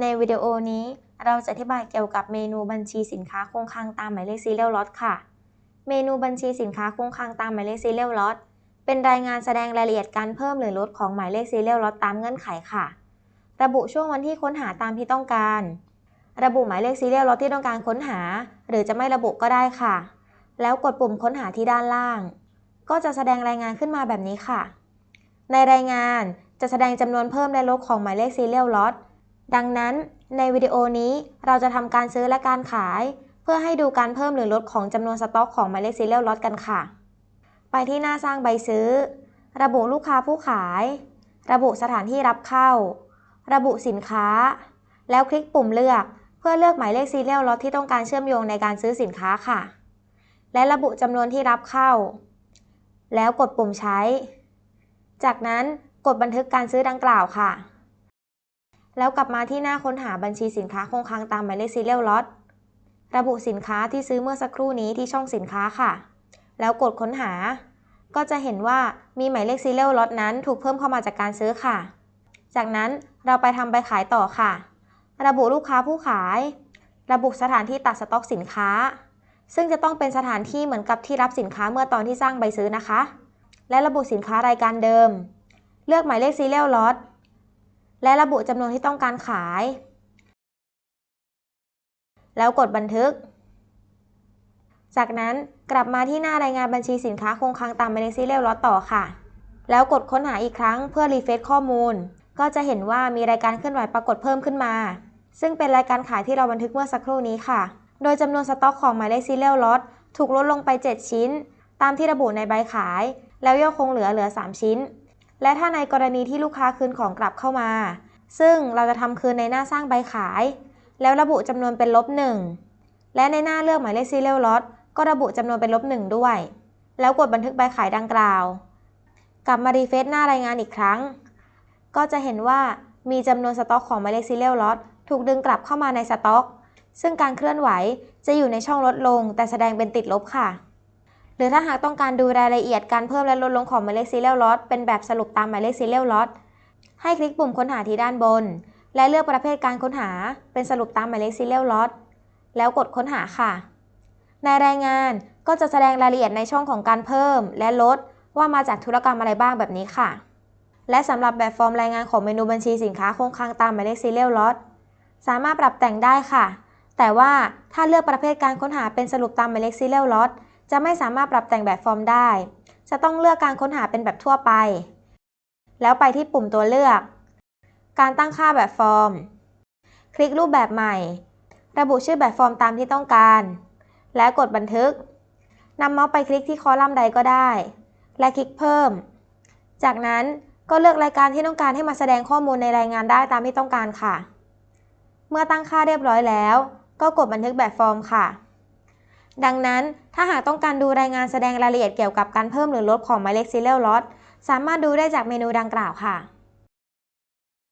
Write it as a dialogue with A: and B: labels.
A: ในวิดีโอนี้เราจะอธิบายเกี่ยวกับเมนูบัญชีสินค้าคงคลังตามหมายเลข serial lot ค่ะ เมนูบัญชีสินค้าคงคลังตามหมายเลข serial lot เป็นรายงานแสดงรายละเอียดการเพิ่มหรือลดของหมายเลข serial lot ตตามเงื่อนไขค่ะ ระบุช่วงวันที่ค้นหาตามที่ต้องการ ระบุหมายเลข serial lot ที่ต้องการค้นหา หรือจะไม่ระบุก็ได้ค่ะ แล้วกดปุ่มค้นหาที่ด้านล่าง ก็จะแสดงรายงานขึ้นมาแบบนี้ค่ะ ในรายงานจะแสดงจำนวนเพิ่มและลดของหมายเลข serial lot ดังนั้นในวิดีโอนี้เราจะทำการซื้อและการขาย เพื่อให้ดูการเพิ่มหรือลดของจำนวนสต็อกของหมายเลข serial lot กันค่ะ ไปที่หน้าสร้างใบซื้อ ระบุลูกค้าผู้ขาย ระบุสถานที่รับเข้า ระบุสินค้า แล้วคลิกปุ่มเลือก เพื่อเลือกหมายเลข serial lot ที่ต้องการเชื่อมโยงในการซื้อสินค้าค่ะ และระบุจำนวนที่รับเข้า แล้วกดปุ่มใช้ จากนั้นกดบันทึกการซื้อดังกล่าวค่ะ แล้วกลับมาที่หน้าค้นหาบัญชีสินค้าคงคลังตามหมายเลข serial lot ระบุสินค้าที่ซื้อเมื่อสักครู่นี้ที่ช่องสินค้าค่ะ แล้วกดค้นหา ก็จะเห็นว่ามีหมายเลข serial lot นั้นถูกเพิ่มเข้ามาจากการซื้อค่ะ จากนั้นเราไปทำใบขายต่อค่ะ ระบุลูกค้าผู้ขาย ระบุสถานที่ตัดสต็อกสินค้า ซึ่งจะต้องเป็นสถานที่เหมือนกับที่รับสินค้าเมื่อตอนที่สร้างใบซื้อนะคะ และระบุสินค้ารายการเดิม เลือกหมายเลข serial lot และระบุจำนวนที่ต้องการขาย แล้วกดบันทึก จากนั้นกลับมาที่หน้ารายงานบัญชีสินค้าคงคลังตามหมายเลข serial lot ต่อค่ะ แล้วกดค้นหาอีกครั้งเพื่อรีเฟซข้อมูล ก็จะเห็นว่ามีรายการเคลื่อนไหวปรากฏเพิ่มขึ้นมา ซึ่งเป็นรายการขายที่เราบันทึกเมื่อสักครู่นี้ค่ะ โดยจำนวนสต็อกของหมายเลข serial lot ถูกลดลงไป 7 ชิ้น ตามที่ระบุในใบขาย แล้วยังคงเหลือเหลือ 3 ชิ้น และถ้าในกรณีที่ลูกค้าคืนของกลับเข้ามา ซึ่งเราจะทำคืนในหน้าสร้างใบขาย แล้วระบุจำนวนเป็นลบ1และในหน้าเลือกหมายเลข serial lot ก็ระบุจำนวนเป็นลบ1ด้วย แล้วกดบันทึกใบขายดังกล่าว กลับมารีเฟซหน้ารายงานอีกครั้ง ก็จะเห็นว่ามีจำนวนสต็อกของหมายเลข serial lot ถูกดึงกลับเข้ามาในสต็อก ซึ่งการเคลื่อนไหวจะอยู่ในช่องลดลง แต่แสดงเป็นติดลบค่ะ หรือถ้าหากต้องการดูรายละเอียดการเพิ่มและลดลงของหมายเลข serial lot เป็นแบบสรุปตามหมายเลข serial lot ให้คลิกปุ่มค้นหาที่ด้านบน และเลือกประเภทการค้นหาเป็นสรุปตามหมายเลข serial lot แล้วกดค้นหาค่ะ ในรายงานก็จะแสดงรายละเอียดในช่องของการเพิ่ม และลดว่ามาจากธุรกรรมอะไรบ้างแบบนี้ค่ะ และสำหรับแบบฟอร์มรายงานของเมนูบัญชีสินค้าคงคลังตามหมายเลข serial lot สามารถปรับแต่งได้ค่ะ แต่ว่าถ้าเลือกประเภทการค้นหาเป็นสรุปตามหมายเลข serial lot จะไม่สามารถปรับแต่งแบบฟอร์มได้ จะต้องเลือกการค้นหาเป็นแบบทั่วไป แล้วไปที่ปุ่มตัวเลือก การตั้งค่าแบบฟอร์ม คลิกรูปแบบใหม่ ระบุชื่อแบบฟอร์มตามที่ต้องการ และกดบันทึกนำเมาส์ไปคลิกที่คอลัมน์ใดก็ได้ และคลิกเพิ่ม จากนั้นก็เลือกรายการที่ต้องการให้มาแสดงข้อมูลในรายงานได้ตามที่ต้องการค่ะ เมื่อตั้งค่าเรียบร้อยแล้ว ก็กดบันทึกแบบฟอร์มค่ะ ดังนั้นถ้าหากต้องการดูรายงานแสดงรายละเอียดเกี่ยวกับการเพิ่มหรือลดของหมายเลข serial lot สามารถดูได้จากเมนูดังกล่าวค่ะ